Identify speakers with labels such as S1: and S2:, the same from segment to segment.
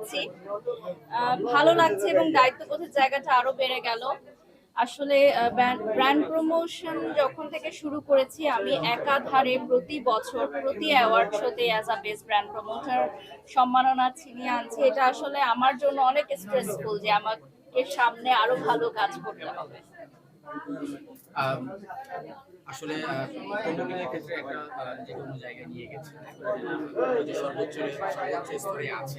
S1: যাচ্ছি। ভালো লাগছে এবং দায়িত্ববোধের জায়গাটা আরও বেড়ে গেল। আসলে ব্র্যান্ড প্রমোশন যখন থেকে শুরু করেছি, আমি একাধারে প্রতি বছর, প্রতি অ্যাওয়ার্ড শোতে as a best brand promoter সম্মাননা ছিনিয়ে আনছি। এটা আসলে আমার জন্য অনেক স্ট্রেসফুল যে আমাকে সামনে আরও ভালো কাজ করতে হবে।
S2: আসলে কন্ট্রোলিংয়ের ক্ষেত্রে একটা যে কোনো জায়গায় নিয়ে গেছে। যে সর্বোচ্চ সর্বোচ্চ স্তরে আছে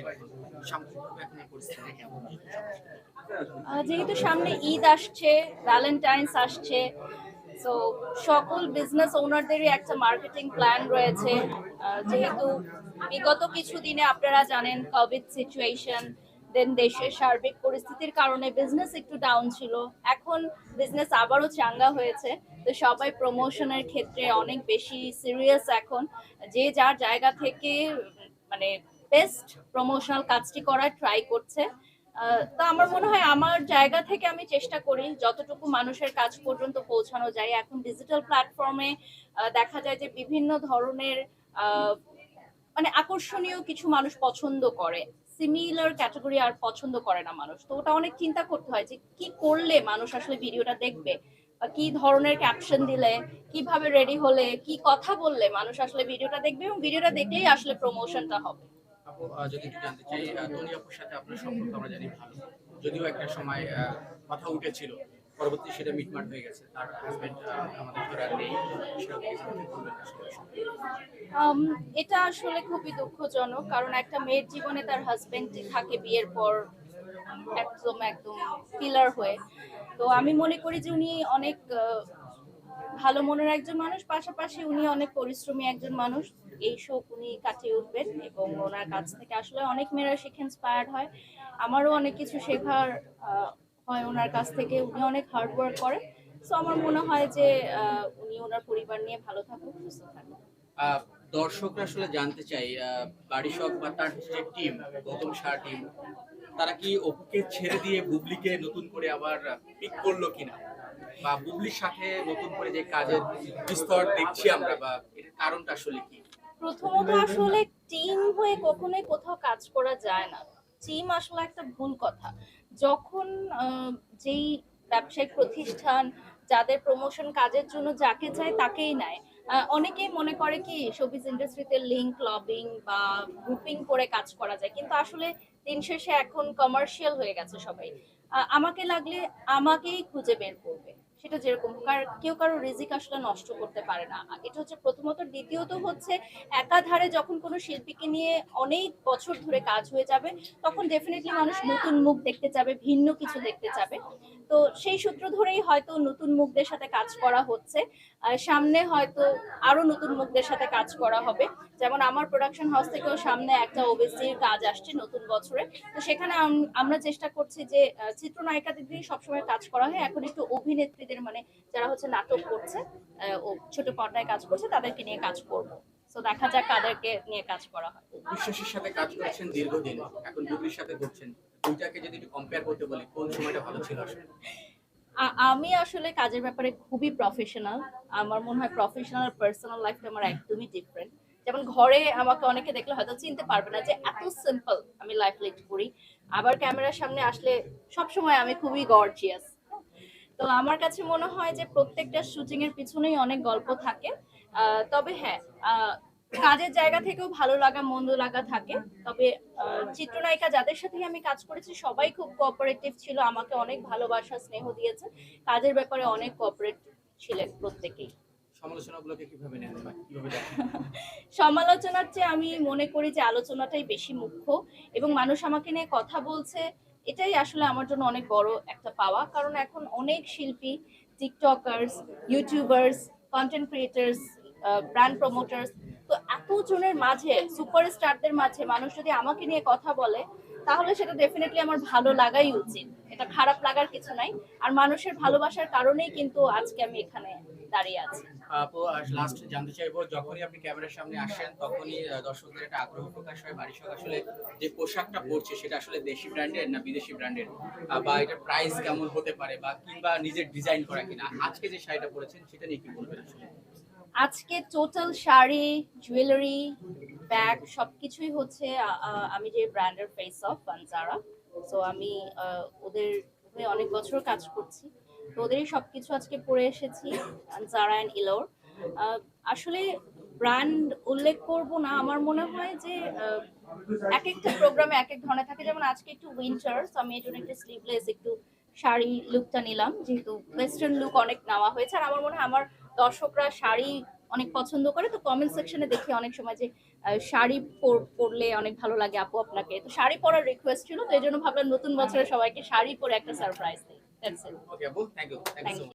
S1: যেহেতু সামনে ঈদ আসছে ভ্যালেন্টাইন্স আসছে সো সকল বিজনেস ওনারদেরই একটা মার্কেটিং প্ল্যান রয়েছে। যেহেতু বিগত কিছুদিনে আপনারা জানেন কোভিড সিচুয়েশন দেন দেশের সার্বিক পরিস্থিতির কারণে বিজনেস একটু ডাউন ছিল। এখন বিজনেস আবারও চাঙ্গা হয়েছে। তো সবাই প্রমোশনের ক্ষেত্রে অনেক বেশি সিরিয়াস এখন। যে যার জায়গা থেকে মানে বেস্ট প্রমোশনাল কাজটি করার ট্রাই করছে। তো আমার মনে হয় আমার জায়গা থেকে আমি চেষ্টা করি যতটুকু মানুষের কাজ পর্যন্ত পৌঁছানো যায়। এখন ডিজিটাল প্ল্যাটফর্মে দেখা যায় যে বিভিন্ন ধরনের মানে আকর্ষণীয় কিছু মানুষ পছন্দ করে। সিমিলার ক্যাটাগরি আর পছন্দ করে না মানুষ। তো ওটা অনেক চিন্তা করতে হয় যে কি করলে মানুষ আসলে ভিডিওটা দেখবে। বা কি ধরনের ক্যাপশন দিলে কীভাবে রেডি হলে কি কথা বললে মানুষ আসলে ভিডিওটা দেখবে এবং ভিডিওটা দেখলেই আসলে প্রমোশনটা হবে।
S2: আপু যদি জানতে চাই তনি আপুর সাথে আপনার সম্পর্ক আমরা জানি ভালো। যদিও একটা সময় কথা উঠেছিল পরবর্তী সেটা মিটমাট হয়ে গেছে তার হাজবেন্ড আমাদের নেই
S1: এটা আসলে খুবই দুঃখজনক কারণ একটা মেয়ের জীবনে তার হাজবেন্ড থাকে বিয়ের পর একদম একদম পিলার হয়ে। তো আমি মনে করি যে উনি অনেক ভালো মনের একজন মানুষ পাশাপাশি উনি অনেক পরিশ্রমী একজন মানুষ। এই শোক উনি কাটিয়ে উঠবেন এবং ওনার কাছ থেকে আসলে অনেক মেয়েরা শিখে ইন্সপায়ার্ড হয়। আমারও অনেক কিছু শেখার হয় ওনার কাছ থেকে। উনি অনেক হার্ড ওয়ার্ক করেন। সো আমার মনে হয় যে উনি ওনার পরিবার নিয়ে ভালো থাকুক সুস্থ
S2: আহ, দর্শকরা আসলে জানতে চাই বাড়ি শখ বা তার টিম গৌতম শাহ টিম তারা কি অপুকে ছেড়ে দিয়ে বুবলিকে নতুন করে আবার পিক করল কিনা? বা বুবলির সাথে নতুন করে যে কাজের বিস্তর দেখছি আমরা, বা এর কারণটা আসলে কি?
S1: প্রথমত আসলে টিম হয়ে কখনোই কোথাও কাজ করা যায় না। টিম আসলে একটা ভুল কথা। যখন যেই ব্যবসায়িক প্রতিষ্ঠান যাদের প্রমোশন কাজের জন্য যাকে চায় তাকেই নেয়। অনেকেই মনে করে কি শোবিজ ইন্ডাস্ট্রিতে লিঙ্ক লবিং বা গ্রুপিং করে কাজ করা যায়, কিন্তু আসলে দিন শেষে এখন কমার্শিয়াল হয়ে গেছে সবাই। আমাকে লাগলে আমাকেই খুঁজে বের করবে। সেটা যেরকম কার কেউ কারও রিজিক আসলে নষ্ট করতে পারে না। এটা হচ্ছে প্রথমত। দ্বিতীয়ত হচ্ছে, একাধারে যখন কোনো শিল্পীকে নিয়ে অনেক বছর ধরে কাজ হয়ে যাবে, তখন ডেফিনেটলি মানুষ নতুন মুখ দেখতে চাবে, ভিন্ন কিছু দেখতে চাবে। তো সেই সূত্র ধরেই হয়তো নতুন মুখদের সাথে কাজ করা হচ্ছে। সামনে হয়তো আরও নতুন মুখদের সাথে কাজ করা হবে। যেমন আমার প্রোডাকশন হাউস থেকেও সামনে একটা ওবিসির কাজ আসছে নতুন বছরে। তো সেখানে আম- আমরা চেষ্টা করছি যে চিত্রনায়িকাদের দিয়ে সবসময় কাজ করা হয়। এখন একটু অভিনেত্রীদের মানে যারা হচ্ছে নাটক করছে ও ছোট পর্দায় কাজ করছে তাদেরকে নিয়ে কাজ করব। তো দেখা যাক কাদেরকে নিয়ে কাজ করা হয়।
S2: বিশ্বাসের সাথে কাজ করছেন দীর্ঘদিন এখন বুবলির সাথে করছেন। দুইটাকে যদি একটু কম্পেয়ার করতে বলি কোন সময়টা ভালো ছিল আসলে?
S1: আমি আসলে কাজের ব্যাপারে খুবই প্রফেশনাল আমার মনে হয় প্রফেশনাল পার্সোনাল লাইফটা আমার একদমই ডিফারেন্ট যেমন ঘরে আমাকে অনেকে দেখলে হয়তো চিনতে পারবে না যে এত সিম্পল আমি লাইফ লিড করি। আবার ক্যামেরার সামনে আসলে সবসময় আমি খুবই গর্জিয়াস তো আমার কাছে মনে হয় যে প্রত্যেকটা শুটিং এর পিছনেই অনেক গল্প থাকে। তবে হ্যাঁ কাজের জায়গা থেকেও ভালো লাগা মন্দ লাগা থাকে। তবে চিত্রনায়িকা যাদের সাথে আমি কাজ করেছি সবাই খুব কোঅপারেটিভ ছিল আমাকে অনেক ভালোবাসা স্নেহ দিয়েছে। কাজের ব্যাপারে অনেক কোঅপারেটিভ ছিলেন প্রত্যেকেই।
S2: সমালোচনাগুলোকে কীভাবে নেন কীভাবে
S1: সমালোচনার চেয়ে আমি মনে করি যে আলোচনাটাই বেশি মুখ্য। এবং মানুষ আমাকে নিয়ে কথা বলছে এটাই আসলে আমার জন্য অনেক বড় একটা পাওয়া। কারণ এখন অনেক শিল্পী TikTokers YouTubers content creators brand promoters তো এত জনের মাঝে সুপারস্টারদের মাঝে মানুষ যদি আমাকে নিয়ে কথা বলে, তাহলে সেটা ডেফিনেটলি আমার ভালো লাগাই উচিত। এটা খারাপ লাগার কিছু নাই। আর মানুষের ভালোবাসার কারণেই কিন্তু আজকে আমি এখানে দাঁড়িয়ে আছি।
S2: আপু লাস্ট জানতে চাইব যখনই আপনি ক্যামেরার সামনে আসেন তখনই দর্শকদের একটা আগ্রহ প্রকাশ হয় আসলে যে পোশাকটা পরছে সেটা আসলে দেশি ব্র্যান্ডের না বিদেশি ব্র্যান্ডের বা প্রাইস কেমন হতে পারে বা কিংবা নিজের ডিজাইন করা কিনা? আজকে যে শাড়িটা পরেছেন সেটা নিয়ে কি বলবেন আসলে?
S1: আজকে টোটাল শাড়ি জুয়েলারি ব্যাগ সবকিছুই হচ্ছে আমি যে ব্র্যান্ডের ফেস অফ ফানজারা সো আমি ওদের অনেক বছর কাজ করছি। তো ওদেরই সবকিছু আজকে পরে এসেছি জারা অ্যান্ড ইলোর আসলে ব্র্যান্ড উল্লেখ করব না, আমার মনে হয় যে এক একটা প্রোগ্রামে এক এক ধরনের থাকে। যেমন আজকে একটু উইন্টার আমি এই জন্য একটু স্লিভলেস একটু শাড়ি লুকটা নিলাম, যেহেতু ওয়েস্টার্ন লুক অনেক নেওয়া হয়েছে। আর আমার মনে হয় আমার দর্শকরা শাড়ি অনেক পছন্দ করে, তো কমেন্ট সেকশনে দেখি অনেক সময় যে শাড়ি পর- পরলে অনেক ভালো লাগে আপু আপনাকে। তো শাড়ি পরার রিকোয়েস্ট ছিল, তো এই জন্য ভাবলাম নতুন বছরে সবাইকে শাড়ি পরে একটা সারপ্রাইজ দিই। That's
S2: it. Okay, Abu, thank you.
S1: Thank,
S2: thank
S1: you so much.